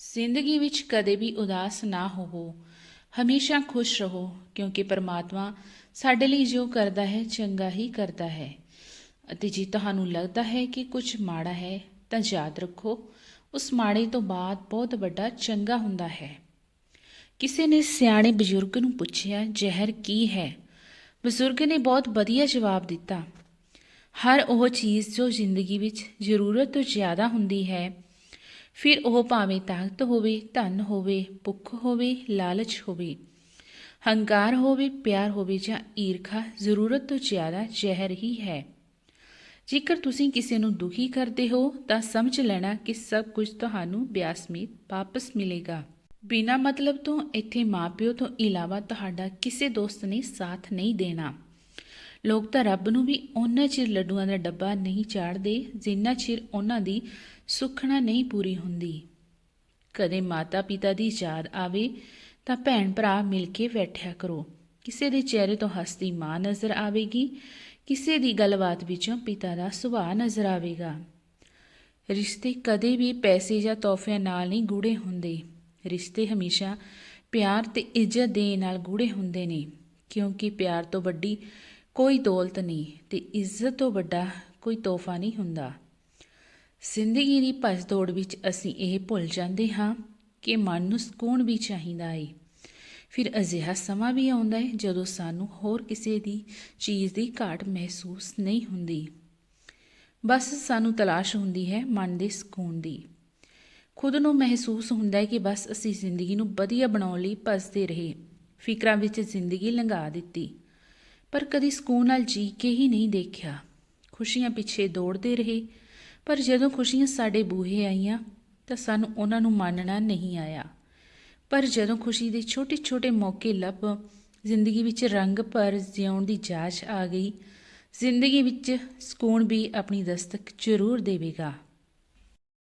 ਜ਼ਿੰਦਗੀ ਵਿੱਚ ਕਦੇ ਵੀ ਉਦਾਸ ਨਾ ਹੋਵੋ। ਹਮੇਸ਼ਾ ਖੁਸ਼ ਰਹੋ, ਕਿਉਂਕਿ ਪਰਮਾਤਮਾ ਸਾਡੇ ਲਈ ਜੋ ਕਰਦਾ ਹੈ, ਚੰਗਾ ਹੀ ਕਰਦਾ ਹੈ। ਅਤੇ ਜੇ ਤੁਹਾਨੂੰ ਲੱਗਦਾ ਹੈ ਕਿ ਕੁਝ ਮਾੜਾ ਹੈ, ਤਾਂ ਯਾਦ ਰੱਖੋ, ਉਸ ਮਾੜੇ ਤੋਂ ਬਾਅਦ ਬਹੁਤ ਵੱਡਾ ਚੰਗਾ ਹੁੰਦਾ ਹੈ। ਕਿਸੇ ਨੇ ਸਿਆਣੇ ਬਜ਼ੁਰਗ ਨੂੰ ਪੁੱਛਿਆ, ਜ਼ਹਿਰ ਕੀ ਹੈ? ਬਜ਼ੁਰਗ ਨੇ ਬਹੁਤ ਵਧੀਆ ਜਵਾਬ ਦਿੱਤਾ, ਹਰ ਉਹ ਚੀਜ਼ ਜੋ ਜ਼ਿੰਦਗੀ ਵਿੱਚ ਜ਼ਰੂਰਤ ਤੋਂ ਜ਼ਿਆਦਾ ਹੁੰਦੀ ਹੈ ਫਿਰ ਉਹ ਭਾਵੇਂ ਤਾਕਤ ਹੋਵੇ, ਧਨ ਹੋਵੇ, ਭੁੱਖ ਹੋਵੇ, ਲਾਲਚ ਹੋਵੇ, ਹੰਕਾਰ ਹੋਵੇ, ਪਿਆਰ ਹੋਵੇ ਜਾਂ ਈਰਖਾ, ਜ਼ਰੂਰਤ ਤੋਂ ਜ਼ਿਆਦਾ ਜ਼ਹਿਰ ਹੀ ਹੈ। ਜੇਕਰ ਤੁਸੀਂ ਕਿਸੇ ਨੂੰ ਦੁਖੀ ਕਰਦੇ ਹੋ, ਤਾਂ ਸਮਝ ਲੈਣਾ ਕਿ ਸਭ ਕੁਝ ਤੁਹਾਨੂੰ ਬਿਆਸਮੀਤ ਵਾਪਸ ਮਿਲੇਗਾ। ਬਿਨਾ ਮਤਲਬ ਤੋਂ ਇੱਥੇ ਮਾਪਿਓ ਤੋਂ ਇਲਾਵਾ ਤੁਹਾਡਾ ਕਿਸੇ ਦੋਸਤ ਨੇ ਸਾਥ ਨਹੀਂ ਦੇਣਾ। ਲੋਕ ਤਾਂ ਰੱਬ ਨੂੰ ਵੀ ਉਹਨਾਂ ਚਿਰ ਲੱਡੂਆਂ ਦਾ ਡੱਬਾ ਨਹੀਂ ਚਾੜਦੇ, ਜਿੰਨਾ ਚਿਰ ਉਹਨਾਂ ਦੀ ਸੁਖਣਾ ਨਹੀਂ ਪੂਰੀ ਹੁੰਦੀ। ਕਦੇ ਮਾਤਾ ਪਿਤਾ ਦੀ ਯਾਦ ਆਵੇ ਤਾਂ ਭੈਣ ਭਰਾ ਮਿਲ ਕੇ ਬੈਠਿਆ ਕਰੋ। ਕਿਸੇ ਦੇ ਚਿਹਰੇ ਤੋਂ ਹੱਸਦੀ ਮਾਂ ਨਜ਼ਰ ਆਵੇਗੀ, ਕਿਸੇ ਦੀ ਗੱਲਬਾਤ ਵਿੱਚੋਂ ਪਿਤਾ ਦਾ ਸੁਭਾਅ ਨਜ਼ਰ ਆਵੇਗਾ। ਰਿਸ਼ਤੇ ਕਦੇ ਵੀ ਪੈਸੇ ਜਾਂ ਤੋਹਫਿਆਂ ਨਾਲ ਨਹੀਂ ਗੂੜੇ ਹੁੰਦੇ। ਰਿਸ਼ਤੇ ਹਮੇਸ਼ਾ ਪਿਆਰ ਤੇ ਇੱਜ਼ਤ ਦੇ ਨਾਲ ਗੂੜੇ ਹੁੰਦੇ ਨੇ, ਕਿਉਂਕਿ ਪਿਆਰ ਤੋਂ ਵੱਡੀ ਕੋਈ ਦੌਲਤ ਨਹੀਂ ਤੇ ਇੱਜ਼ਤ ਤੋਂ ਵੱਡਾ ਕੋਈ ਤੋਹਫਾ ਨਹੀਂ ਹੁੰਦਾ। ਜ਼ਿੰਦਗੀ ਦੀ ਭੱਜ ਦੌੜ ਵਿੱਚ ਅਸੀਂ ਇਹ ਭੁੱਲ ਜਾਂਦੇ ਹਾਂ ਕਿ ਮਨ ਨੂੰ ਸਕੂਨ ਵੀ ਚਾਹੀਦਾ ਹੈ ਫਿਰ ਅਜਿਹਾ ਸਮਾਂ ਵੀ ਆਉਂਦਾ ਹੈ ਜਦੋਂ ਸਾਨੂੰ ਹੋਰ ਕਿਸੇ ਦੀ ਚੀਜ਼ ਦੀ ਘਾਟ ਮਹਿਸੂਸ ਨਹੀਂ ਹੁੰਦੀ। ਬਸ ਸਾਨੂੰ ਤਲਾਸ਼ ਹੁੰਦੀ ਹੈ ਮਨ ਦੇ ਸਕੂਨ ਦੀ। ਖੁਦ ਨੂੰ ਮਹਿਸੂਸ ਹੁੰਦਾ ਹੈ ਕਿ ਬਸ ਅਸੀਂ ਜ਼ਿੰਦਗੀ ਨੂੰ ਵਧੀਆ ਬਣਾਉਣ ਲਈ ਭੱਜਦੇ ਰਹੇ। ਫਿਕਰਾਂ ਵਿੱਚ ਜ਼ਿੰਦਗੀ ਲੰਘਾ ਦਿੱਤੀ। ਪਰ ਕਦੀ ਸਕੂਨ ਨਾਲ ਜੀ ਕੇ ਹੀ ਨਹੀਂ ਦੇਖਿਆ। ਖੁਸ਼ੀਆਂ ਪਿੱਛੇ ਦੌੜਦੇ ਰਹੇ, ਪਰ ਜਦੋਂ ਖੁਸ਼ੀਆਂ ਸਾਡੇ ਬੂਹੇ ਆਈਆਂ, ਤਾਂ ਸਾਨੂੰ ਉਹਨਾਂ ਨੂੰ ਮੰਨਣਾ ਨਹੀਂ ਆਇਆ। ਪਰ ਜਦੋਂ ਖੁਸ਼ੀ ਦੇ ਛੋਟੇ-ਛੋਟੇ ਮੌਕੇ ਲੱਭ, ਜ਼ਿੰਦਗੀ ਵਿੱਚ ਰੰਗ ਭਰ ਜਿਉਣ ਦੀ ਜਾਚ ਆ ਗਈ, ਜ਼ਿੰਦਗੀ ਵਿੱਚ ਸਕੂਨ ਵੀ ਆਪਣੀ ਦਸਤਕ ਜ਼ਰੂਰ ਦੇਵੇਗਾ।